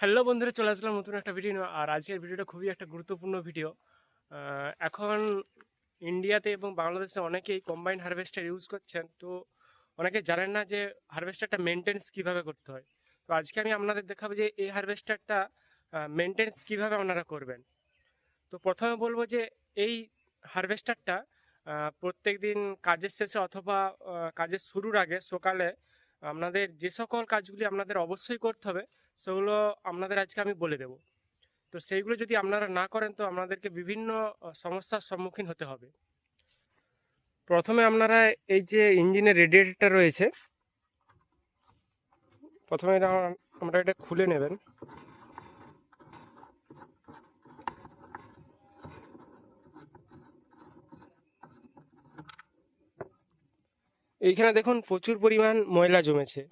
Hello বন্ধুরা, চলে আসলাম নতুন একটা ভিডিও। আর আজকের ভিডিওটা খুবই একটা গুরুত্বপূর্ণ ভিডিও এখন ইন্ডিয়াতে এবং বাংলাদেশে অনেকেই কম্বাইন হারভেস্টার ইউজ করছেন। তো অনেকে জানেন না যে হারভেস্টারটা মেনটেন্স কীভাবে করতে হয়। তো আজকে আমি আপনাদের দেখাবো যে এই হারভেস্টারটা মেনটেন্স কীভাবে আপনারা করবেন। তো প্রথমে বলব যে এই হারভেস্টারটা প্রত্যেক দিন কাজের শেষে অথবা কাজের শুরুর আগে সকালে আপনাদের যে সকল কাজগুলি আপনাদের অবশ্যই করতে হবে সেগুলো আপনাদের আজকে আমি বলে দেব। তো সেইগুলো যদি আপনারা না করেন, তো আপনাদেরকে বিভিন্ন সমস্যার সম্মুখীন হতে হবে। প্রথমে আপনারা এই যে ইঞ্জিনের রেডিয়েটরটা রয়েছে, প্রথমে আমরা এটা খুলে নেবেন। এইখানে দেখুন প্রচুর পরিমাণ ময়লা জমেছে।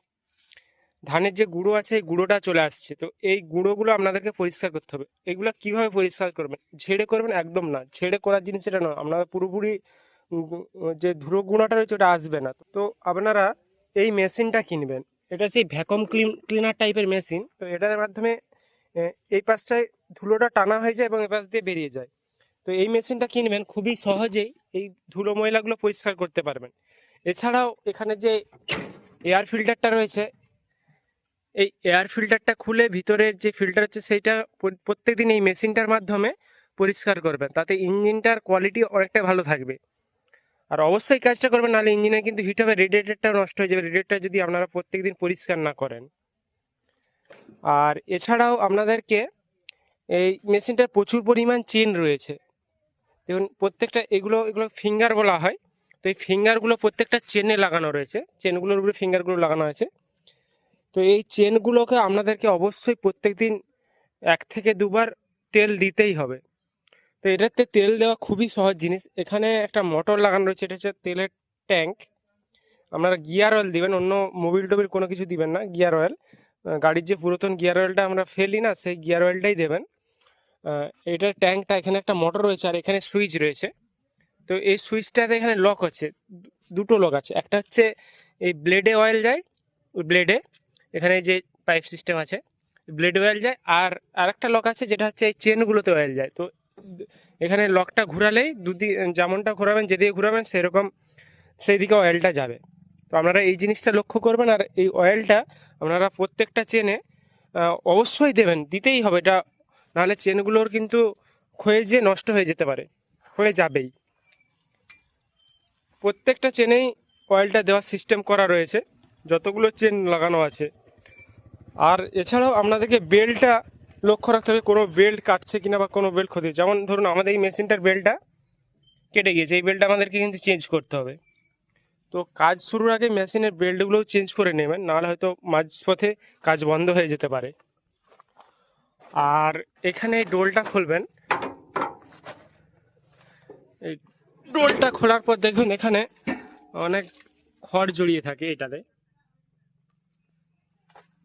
ধানের যে গুঁড়ো আছে, এই গুঁড়োটা চলে আসছে। তো এই গুঁড়োগুলো আপনাদেরকে পরিষ্কার করতে হবে। এগুলো কীভাবে পরিষ্কার করবেন? ঝেড়ে করবেন একদম না। ঝেড়ে করার জিনিস এটা নয়। আপনারা পুরোপুরি যে ধুলো গুঁড়োটা রয়েছে ওটা আসবে না। তো আপনারা এই মেশিনটা কিনবেন। এটা সেই ভ্যাকুম ক্লিন, ক্লিনার টাইপের মেশিন। তো এটার মাধ্যমে এই পাশটায় ধুলোটা টানা হয়ে যায় এবং এই পাশ দিয়ে বেরিয়ে যায়। তো এই মেশিনটা কিনবেন খুবই সহজেই। এই ধুলো ময়লাগুলো পরিষ্কার করতে পারবেন। এছাড়াও এখানে যে এয়ার ফিল্টারটা রয়েছে এই এয়ার ফিল্টারটা খুলে ভিতরের যে ফিল্টার হচ্ছে সেইটা প্র- প্রত্যেকদিন এই মেশিনটার মাধ্যমে পরিষ্কার করবেন। তাতে ইঞ্জিনটার কোয়ালিটি অনেকটা ভালো থাকবে। আর অবশ্যই কাজটা করবেন, নাহলে ইঞ্জিনে কিন্তু হিট হবে রেডিয়েটারটা নষ্ট হয়ে যাবে। রেডিয়েটার যদি আপনারা প্রত্যেক দিন পরিষ্কার না করেন। আর এছাড়াও আপনাদেরকে এই মেশিনটার প্রচুর পরিমাণ চেন রয়েছে। দেখুন, প্রত্যেকটা এগুলো এগুলো ফিঙ্গার বলা হয়। তো এই ফিঙ্গারগুলো প্রত্যেকটা চেনে লাগানো রয়েছে। চেনগুলোর উপরে ফিঙ্গারগুলো লাগানো আছে তো এই চেনগুলোকে আপনাদেরকে অবশ্যই প্রত্যেকদিন এক থেকে দুবার তেল দিতেই হবে। তো এটাতে তেল দেওয়া খুবই সহজ জিনিস। এখানে একটা মোটর লাগানো রয়েছে, এটা হচ্ছে তেলের ট্যাঙ্ক। আপনারা গিয়ার অয়েল দিবেন, অন্য মোবিল টোবিল কোনো কিছু দিবেন না, গিয়ার অয়েল। গাড়ির যে পুরাতন গিয়ার অয়েলটা আমরা ফেলি না, সেই গিয়ার অয়েলটাই দেবেন। এটার ট্যাঙ্কটা এখানে একটা মোটর রয়েছে আর এখানে সুইচ রয়েছে। তো এই সুইচটাতে এখানে লক আছে দুটো লক আছে। একটা হচ্ছে এই ব্লেডে অয়েল যায়, ওই ব্লেডে। এখানে যে পাইপ সিস্টেম আছে ব্লেড অয়েল যায়, আর আরেকটা লক আছে যেটা হচ্ছে এই চেনগুলোতে অয়েল যায়। তো এখানে লকটা ঘোরালেই দুদি যেমনটা ঘোরাবেন, যেদিকে ঘোরাবেন সেরকম সেই দিকে অয়েলটা যাবে। তো আপনারা এই জিনিসটা লক্ষ্য করবেন, আর এই অয়েলটা আপনারা প্রত্যেকটা চেনে অবশ্যই দেবেন, দিতেই হবে। এটা নাহলে চেনগুলোর কিন্তু ক্ষয়ে যেয়ে নষ্ট হয়ে যেতে পারে হয়ে যাবেই। প্রত্যেকটা চেনেই অয়েলটা দেওয়ার সিস্টেম করা রয়েছে, যতগুলো চেন লাগানো আছে। আর এছাড়াও আপনাদেরকে বেল্টটা লক্ষ্য রাখতে হবে, কোনো বেল্ট কাটছে কিনা বা কোনো বেল্ট ক্ষতি। যেমন ধরুন, আমাদের এই মেশিনটার বেল্টটা কেটে গিয়েছে, এই বেল্টটা আমাদেরকে কিন্তু চেঞ্জ করতে হবে। তো কাজ শুরুর আগে মেশিনের বেল্টগুলোও চেঞ্জ করে নেবেন, নাহলে হয়তো মাঝপথে কাজ বন্ধ হয়ে যেতে পারে। আর এখানে এই ডোলটা খুলবেন। এই ডোলটা খোলার পর দেখবেন এখানে অনেক খড় জড়িয়ে থাকে এটাতে।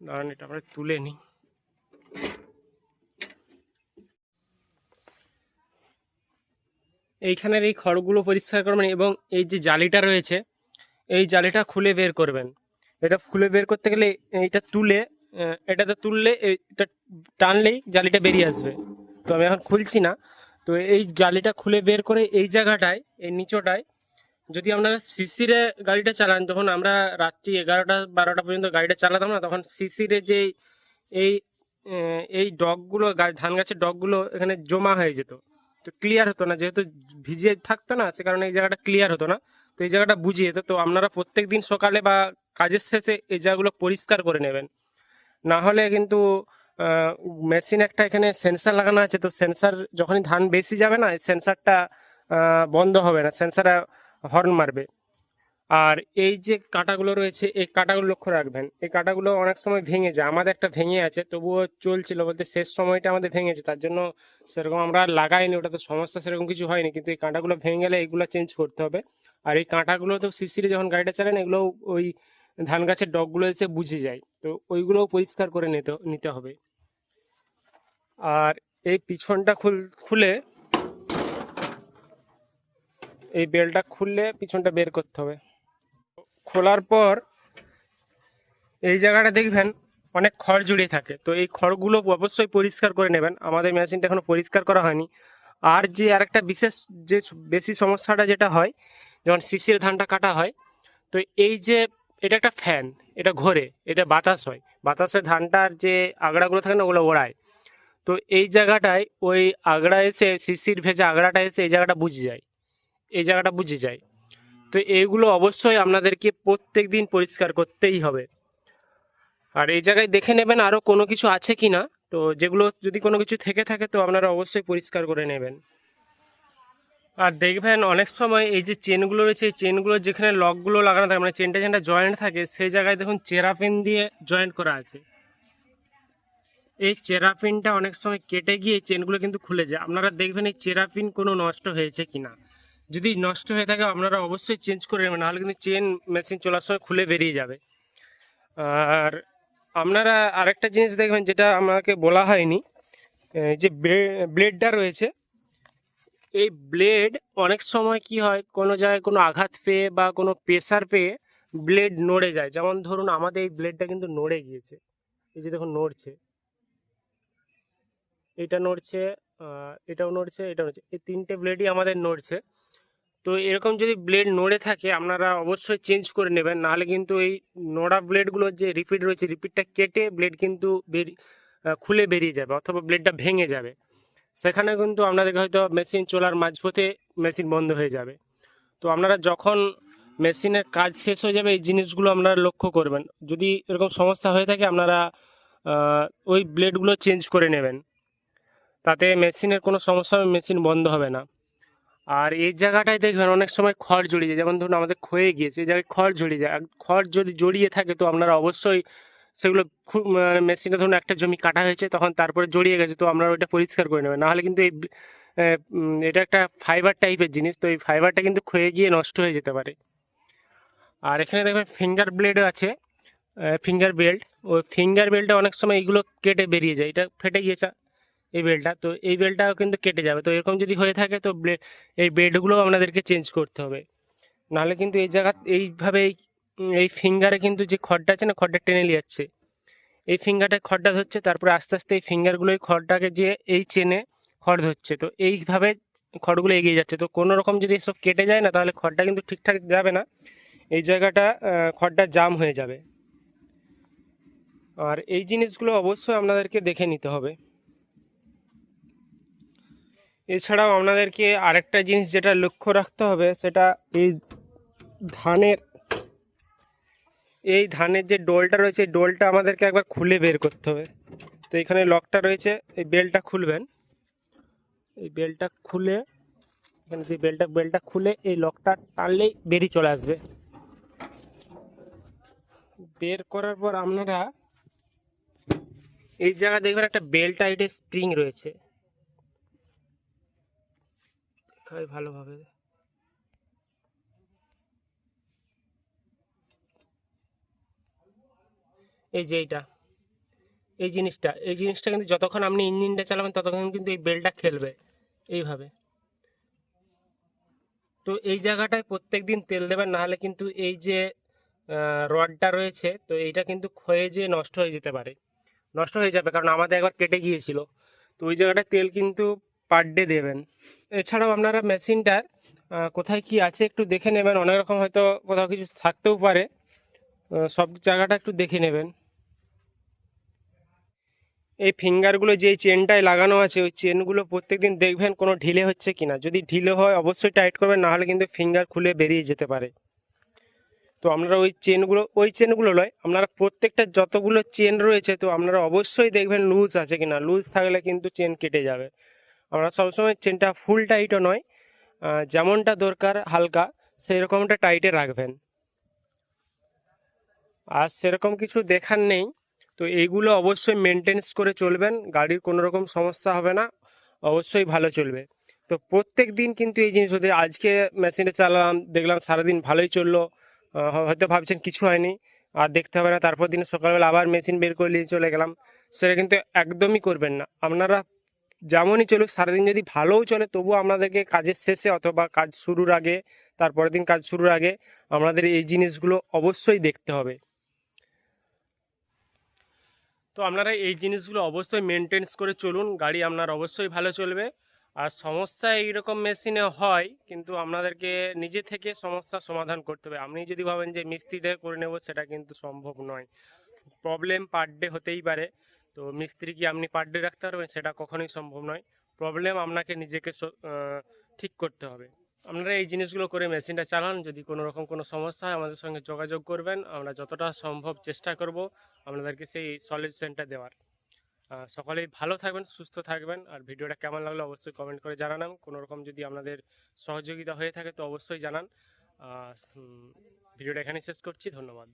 দাঁড়ান, এটা আমরা তুলে নিই। এইখানের এই খড়গুলো পরিষ্কার করবেন এবং এই যে জালিটা রয়েছে, এই জালিটা খুলে বের করবেন। এটা খুলে বের করতে গেলে এইটা তুলে এটাতে তুললে এটা টানলেই জালিটা বেরিয়ে আসবে। তো আমি এখন খুলছি না। তো এই জালিটা খুলে বের করে এই জায়গাটায়, এই নিচটায় যদি আপনারা সিসিরে গাড়িটা চালান যখন আমরা রাত্রি এগারোটা, বারোটা পর্যন্ত গাড়িটা চালাতাম না, তখন সিসিরে যে এই এই ডগগুলো ধান গাছের ডগগুলো এখানে জমা হয়ে যেত। তো ক্লিয়ার হতো না, যেহেতু ভিজে থাকতো না, সে কারণে এই জায়গাটা ক্লিয়ার হতো না। তো এই জায়গাটা বুঝিয়ে যেত তো আপনারা প্রত্যেক দিন সকালে বা কাজের শেষে এই জায়গাগুলো পরিষ্কার করে নেবেন। না হলে কিন্তু মেশিন একটা এখানে সেন্সার লাগানো আছে, তো সেন্সার যখনই ধান বেশি যাবে না সেন্সারটা বন্ধ হবে না। সেন্সার হর্ন মারবে। আর এই যে কাঁটাগুলো রয়েছে, এই কাঁটাগুলো লক্ষ্য রাখবেন। এই কাঁটাগুলো অনেক সময় ভেঙে যায়। আমাদের একটা ভেঙে আছে, তবুও চলছিল বলতে শেষ সময়টা আমাদের ভেঙেছে। তার জন্য সেরকম আমরা লাগাইনি, ওটাতে সমস্যা সেরকম কিছু হয়নি। কিন্তু এই কাঁটাগুলো ভেঙে গেলে এগুলো চেঞ্জ করতে হবে। আর এই কাঁটাগুলো তো শিশিরে যখন গাড়িটা চালান এগুলো ওই ধান গাছের ডগগুলো এসে বুঝে যায়। তো ওইগুলোও পরিষ্কার করে নিতে নিতে হবে। আর এই পিছনটা খুলে এই বেলটা খুললে পিছনটা বের করতে হবে। খোলার পর এই জায়গাটা দেখবেন অনেক খড় জুড়ে থাকে। তো এই খড়গুলো অবশ্যই পরিষ্কার করে নেবেন। আমাদের মেশিনটা এখনও পরিষ্কার করা হয়নি। আর যে আরেকটা বিশেষ যে বেশি সমস্যাটা যেটা হয় যখন শিশির ধানটা কাটা হয়, তো এই যে এটা একটা ফ্যান, এটা ঘোরে, এটা বাতাস হয়। বাতাসে ধানটার যে আগড়াগুলো থাকে না, ওগুলো ওড়ায়। তো এই জায়গাটায় ওই আগড়া এসে, শিশির ভেজা আগড়াটা এসে এই জায়গাটা বুঝে যায়। এই জায়গাটা বুঝে যায়। তো এইগুলো অবশ্যই আপনাদেরকে প্রত্যেক দিন পরিষ্কার করতেই হবে। আর এই জায়গায় দেখে নেবেন আরও কোনো কিছু আছে কি না তো যেগুলো যদি কোনো কিছু থেকে থাকে তো আপনারা অবশ্যই পরিষ্কার করে নেবেন। আর দেখবেন অনেক সময় এই যে চেনগুলো রয়েছে, এই চেনগুলো যেখানে লকগুলো লাগানো থাকে মানে চেনটা যেখানটা জয়েন্ট থাকে, সেই জায়গায় দেখুন চেরাপিন দিয়ে জয়েন্ট করা আছে। এই চেরাপিনটা অনেক সময় কেটে গিয়ে চেনগুলো কিন্তু খুলে যায়। আপনারা দেখবেন এই চেরাপিন কোনো নষ্ট হয়েছে কিনা। যদি নষ্ট হয়ে থাকে, আপনারা অবশ্যই চেঞ্জ করে নেবেন, নাহলে কিন্তু চেন মেশিন চলার সময় খুলে বেরিয়ে যাবে। আর আপনারা আরেকটা জিনিস দেখবেন, যেটা আমাকে বলা হয়নি যে ব্লেডটা রয়েছে। এই ব্লেড অনেক সময় কি হয়, কোনো জায়গায় কোনো আঘাত পেয়ে বা কোনো প্রেসার পেয়ে ব্লেড নড়ে যায়। যেমন ধরুন, আমাদের এই ব্লেডটা কিন্তু নড়ে গিয়েছে। এই যে দেখুন, নড়ছে। এটা নড়ছে এটাও নড়ছে এটাও নড়ছে। এই তিনটে ব্লেডই আমাদের নড়ছে। তো এরকম যদি ব্লেড নড়ে থাকে, আপনারা অবশ্যই চেঞ্জ করে নেবেন। নাহলে কিন্তু এই নোড়া ব্লেডগুলোর যে রিপিট রয়েছে রিপিটটা কেটে ব্লেড কিন্তু খুলে বেরিয়ে যাবে অথবা ব্লেডটা ভেঙে যাবে। সেখানে কিন্তু আপনাদেরকে হয়তো মেশিন চলার মাঝপথে মেশিন বন্ধ হয়ে যাবে। তো আপনারা যখন মেশিনের কাজ শেষ হয়ে যাবে, এই জিনিসগুলো আপনারা লক্ষ্য করবেন। যদি এরকম সমস্যা হয়ে থাকে, আপনারা ওই ব্লেডগুলো চেঞ্জ করে নেবেন। তাতে মেশিনের কোনো সমস্যা মেশিন বন্ধ হবে না। আর এই জায়গাটায় দেখবেন অনেক সময় খড় জড়িয়ে যায়। যেমন ধরুন আমাদের ক্ষয়ে গিয়েছে, এই জায়গায় খড় জড়িয়ে যায়। খড় যদি জড়িয়ে থাকে তো আপনারা অবশ্যই সেগুলো খুব মেশিনে ধরুন একটা জমি কাটা হয়েছে, তখন তারপরে জড়িয়ে গেছে, তো আপনারা ওইটা পরিষ্কার করে নেবেন নাহলে কিন্তু এই এটা একটা ফাইবার টাইপের জিনিস, তো এই ফাইবারটা কিন্তু ক্ষয়ে গিয়ে নষ্ট হয়ে যেতে পারে। আর এখানে দেখবেন ফিঙ্গার ব্লেডও আছে ফিঙ্গার বেল্ট ওই ফিঙ্গার বেল্টটা অনেক সময় এইগুলো কেটে বেরিয়ে যায়। এটা ফেটে গিয়েছে। এই বেল্টটা তো এই বেল্টটাও কিন্তু কেটে যাবে। তো এরকম যদি হয়ে থাকে, তো এই বেল্টগুলো আপনাদেরকে চেঞ্জ করতে হবে। নাহলে কিন্তু এই জায়গা, এইভাবে এই এই ফিঙ্গারে কিন্তু যে খড়টা আছে না, খড়টা টেনে নিয়ে যাচ্ছে। এই ফিঙ্গারটা খড়টা ধরছে, তারপরে আস্তে আস্তে এই ফিঙ্গারগুলো এই খড়টাকে যে এই চেনে খড় ধরছে। তো এইভাবে খড়গুলো এগিয়ে যাচ্ছে। তো কোনো রকম যদি এসব কেটে যায় না, তাহলে খড়টা কিন্তু ঠিকঠাক যাবে না। এই জায়গাটা খড়টা জাম হয়ে যাবে। আর এই জিনিসগুলো অবশ্যই আপনাদেরকে দেখে নিতে হবে। এছাড়াও আপনাদেরকে আরেকটা জিনিস যেটা লক্ষ্য রাখতে হবে, সেটা এই ধানের এই ধানের যে ডোলটা রয়েছে ডোলটা আমাদেরকে একবার খুলে বের করতে হবে। তো এখানে লকটা রয়েছে, এই বেলটা খুলবেন। এই বেলটা খুলে, এখানে যে বেলটা বেলটা খুলে এই লকটা টানলেই বেরিয়ে চলে আসবে। বের করার পর আপনারা এই জায়গা দেখবেন একটা বেল টাইটের স্প্রিং রয়েছে। দেখাই ভালোভাবে এই যে এইটা। এই জিনিসটা এই জিনিসটা কিন্তু যতক্ষণ আপনি ইঞ্জিনটা চালাবেন ততক্ষণ কিন্তু এই বেলটা খেলবে। এইভাবে। তো এই জায়গাটায় প্রত্যেক দিন তেল দেবেন, নাহলে কিন্তু এই যে রডটা রয়েছে, তো এইটা কিন্তু ক্ষয়ে যেয়ে নষ্ট হয়ে যেতে পারে। নষ্ট হয়ে যাবে, কারণ আমাদের একবার কেটে গিয়েছিল। তো ওই জায়গাটায় তেল কিন্তু পার ডে দেবেন। এছাড়াও আপনারা মেশিনটার কোথায় কি আছে একটু দেখে নেবেন। অনেক রকম হয়তো কোথাও কিছু থাকতেও পারে। সব জায়গাটা একটু দেখে নেবেন। এই ফিঙ্গারগুলো যেই চেনটায় লাগানো আছে, ওই চেনগুলো প্রত্যেকদিন দেখবেন কোনো ঢিলে হচ্ছে কিনা। যদি ঢিলে হয়, অবশ্যই টাইট করবেন নাহলে কিন্তু ফিঙ্গার খুলে বেরিয়ে যেতে পারে। তো আপনারা ওই চেনগুলো ওই চেনগুলো নয় আপনারা প্রত্যেকটা যতগুলো চেন রয়েছে, তো আপনারা অবশ্যই দেখবেন লুজ আছে কিনা। লুজ থাকলে কিন্তু চেন কেটে যাবে। আমরা সবসময় চেনটা ফুল টাইটও নয় যেমনটা দরকার হালকা সেই রকমটা টাইটে রাখবেন। আর সেরকম কিছু দেখার নেই, তো এইগুলো অবশ্যই মেনটেন্স করে চলবেন, গাড়ির কোনো রকম সমস্যা হবে না, অবশ্যই ভালো চলবে। তো প্রত্যেক দিন কিন্তু এই জিনিস হতে আজকে মেশিনটা চালালাম, দেখলাম সারাদিন ভালোই চলল হয়তো ভাবছেন কিছু হয়নি, আর দেখতে হবে না, তারপর দিন সকালবেলা আবার মেশিন বের করে নিয়ে চলে গেলাম, সেটা কিন্তু একদমই করবেন না। আপনারা যেমনই চলুক, সারাদিন যদি ভালোও চলে, তবুও আপনাদেরকে কাজের শেষে অথবা কাজ শুরুর আগে, তারপরের দিন কাজ শুরুর আগে আপনাদের এই জিনিসগুলো অবশ্যই দেখতে হবে। তো আপনারা এই জিনিসগুলো অবশ্যই মেনটেন্স করে চলুন, গাড়ি আপনার অবশ্যই ভালো চলবে। আর সমস্যা এইরকম মেশিনে হয়, কিন্তু আপনাদেরকে নিজে থেকে সমস্যার সমাধান করতে হবে। আপনি যদি ভাবেন যে মিস্ত্রি দিয়ে করে নেব, সেটা কিন্তু সম্ভব নয়। প্রবলেম পার ডে হতেই পারে। তো মিস্ত্রি কি আপনি পার ডে রাখতে পারবেন? সেটা কখনোই সম্ভব নয়। প্রবলেম আপনাকে নিজেকে ঠিক করতে হবে। আপনারা এই জিনিসগুলো করে মেশিনটা চালান। যদি কোনো রকম কোনো সমস্যা হয়, আমাদের সঙ্গে যোগাযোগ করবেন। আমরা যতটা সম্ভব চেষ্টা করব আপনাদেরকে সেই সলিউশনটা দেওয়ার। সকলেই ভালো থাকবেন, সুস্থ থাকবেন। আর ভিডিওটা কেমন লাগল অবশ্যই কমেন্ট করে জানান। কোনো রকম যদি আপনাদের সহযোগিতা হয়ে থাকে, তো অবশ্যই জানান। ভিডিওটা এখানেই শেষ করছি। ধন্যবাদ।